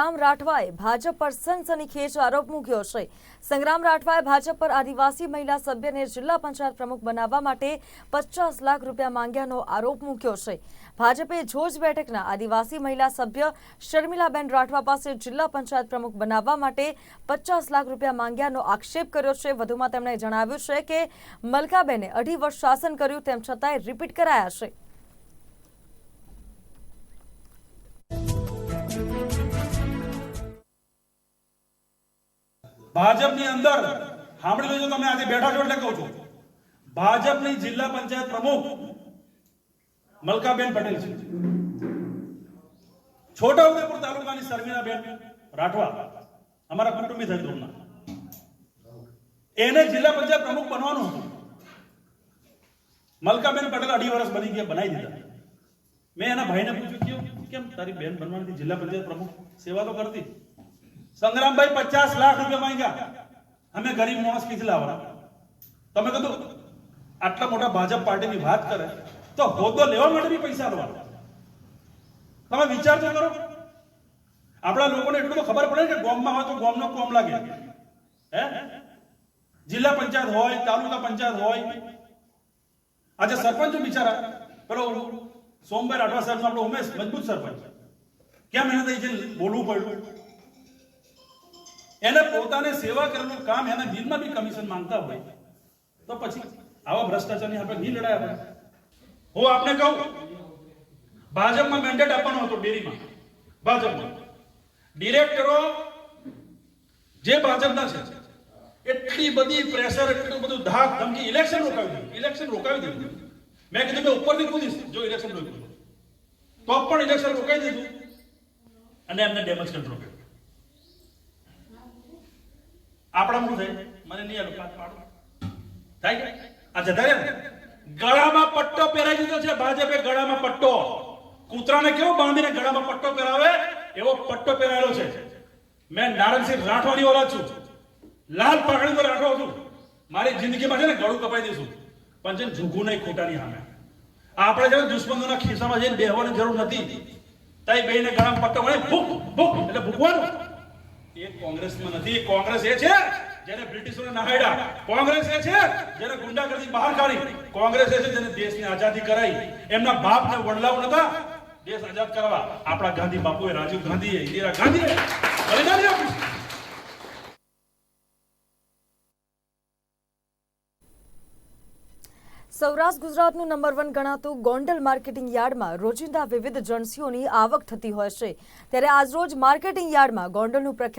સંગ્રામ રાઠવાએ ભાજપ પર સનસનીખેજ આરોપ મૂક્યો છે. સંગ્રામ રાઠવાએ ભાજપ પર આદિવાસી મહિલા સભ્યને જિલ્લા પંચાયત પ્રમુખ બનાવવા માટે પચાસ લાખ રૂપિયા માંગ્યાનો આરોપ મૂક્યો છે. ભાજપે જોજ બેઠકના આદિવાસી મહિલા સભ્ય શર્મિલાબેન રાઠવા પાસે જિલ્લા પંચાયત પ્રમુખ બનાવવા માટે પચાસ લાખ રૂપિયા માંગ્યાનો આક્ષેપ કર્યો છે. વધુમાં તેમણે જણાવ્યું છે કે મલકાબેને અઢી વર્ષ શાસન કર્યું, તેમ છતાંય રિપીટ કરાયા છે. ભાજપની અંદર, સાંભળી લેજો તમે, આજે બેઠા છો એટલે કહું છું. ભાજપની જિલ્લા પંચાયત પ્રમુખ મલકાબેન પટેલ છે. છોટાઉદેપુર તાલુકાની શર્મિલાબેન રાઠવા, અમારા કુટુંબી થઈ ગયું એને જિલ્લા પંચાયત પ્રમુખ બનવાનું હતું. મલકાબેન પટેલ અઢી વર્ષ બની ગયા, બનાવી દીધા. મેં એના ભાઈને પૂછ્યું, કેમ તારી બેન બનવાની જિલ્લા પંચાયત પ્રમુખ સેવા તો કરતી? સંગ્રામભાઈ પચાસ લાખ રૂપિયા માંગ્યા. અમે ગરીબ માણસ કીધી લાવવાના? તમે કીધું, આટલા મોટા ભાજપ પાર્ટીની વાત કરે, તો હોદ્દો લેવા માટે બી પૈસા લેવાના તમે વિચાર તો કરો. આપણા લોકોને એટલું તો ખબર પડે કે ગોમમાં હોય તો ગોમનો કોમ લાગે. હે? જિલ્લા પંચાયત હોય, તાલુકા પંચાયત હોય. આજે સરપંચ બિચારા. પેલો સોમભાઈ રાઠવા સાહેબ આપણો ઉમેશ, મજબૂત સરપંચ. કેમ એને બોલવું પડ્યું? એને પોતાને સેવા કરેલું કામ એના બિલમાં બી કમિશન માંગતા હોય. તો પછી આવા ભ્રષ્ટાચારની આપણે નહીં લડાય આપણે. હું આપને કહું, ભાજપમાં મેન્ડેટ આપવાનો હતો ડેરીમાં. ભાજપમાં. ડિરેક્ટરો જે ભાજપના છે. એટલી બધી પ્રેશર એટલું બધું ધાક ધમકી ઇલેક્શન રોકાવી દીધું. ઇલેક્શન રોકાવી દીધું. મેં કીધું મેં ઉપરથી કૂદીશ, જો ઇલેક્શન રોક્યું તો પણ ઇલેક્શન રોકાઈ દીધું. અને એમને ડેમેજ કંટ્રોલ કર્યું. આપણા શું થાય મને નહીં આલું, પાછું પાડો. થાય આ જતા ગળામાં પટ્ટો પહેરાવી દીધો છે, ભાજપે ગળામાં પટ્ટો. કૂતરાને કેવો બાંધીને ગળામાં પટ્ટો પહેરાવે? એવો પટ્ટો પહેરાયેલો છે. મેં નારણસિંહ રાઠવાની ઓલાદ છું. લાલ પાઘડી તો રાઠવા છું. મારી જિંદગીમાં છે ને ગળું કપાઈ દઈશું. પણ છે ઝૂકું નહીં ખોટાની સામે. આપણે છે દુશ્મનોના ખિસ્સામાં જઈને બેહવાની જરૂર નથી. તઈ બેને ગળામાં પટ્ટો મળે ભૂખ ભૂખ. એટલે ભૂકવાનું એ કોંગ્રેસમાં નથી કોંગ્રેસ એ છે જેને બ્રિટિશોને નહાડ્યા કોંગ્રેસ એ છે જેને ગુંડાગર્દી બહાર કાઢી. કોંગ્રેસ એ છે જેને દેશની આઝાદી કરાઈ. એમના બાપને વડલાઓ નતા. દેશ આઝાદ કરવા. આપણા ગાંધી બાપુએ રાજીવ ગાંધીએ ઇન્દિરા ગાંધીએ બલિદાન આપ્યું સૌરાષ્ટ્ર ગુજરાતનું નંબર વન ગણાતું ગોંડલ માર્કેટિંગ યાર્ડમાં રોજિંદા વિવિધ જણસીઓની આવક થતી હોય છે. ત્યારે આજરોજ માર્કેટિંગ યાર્ડમાં ગોંડલનું પ્રખ્યાત